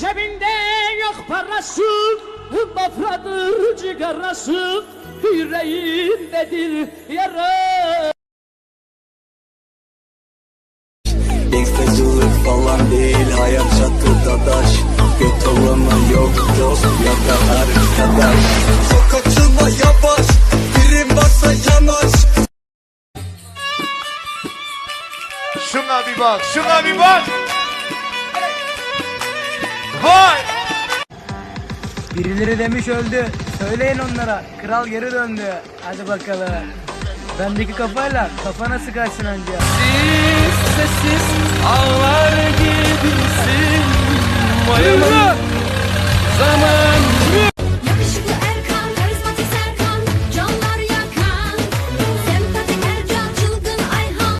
Cebinde yok parası, bafradır cigarası, yüreğindedir yara. Falan değil hayat çatıda daş Göt olanı yok dost ya da arkadaş Çok açılma yavaş Birim varsa yanaş Şuna bir bak, şuna bir bak. Vay! Birileri demiş öldü. Söyleyin onlara. Kral geri döndü. Hadi bakalım. Bendeki kafayla kafana sıkarsın önce. Sessiz summer.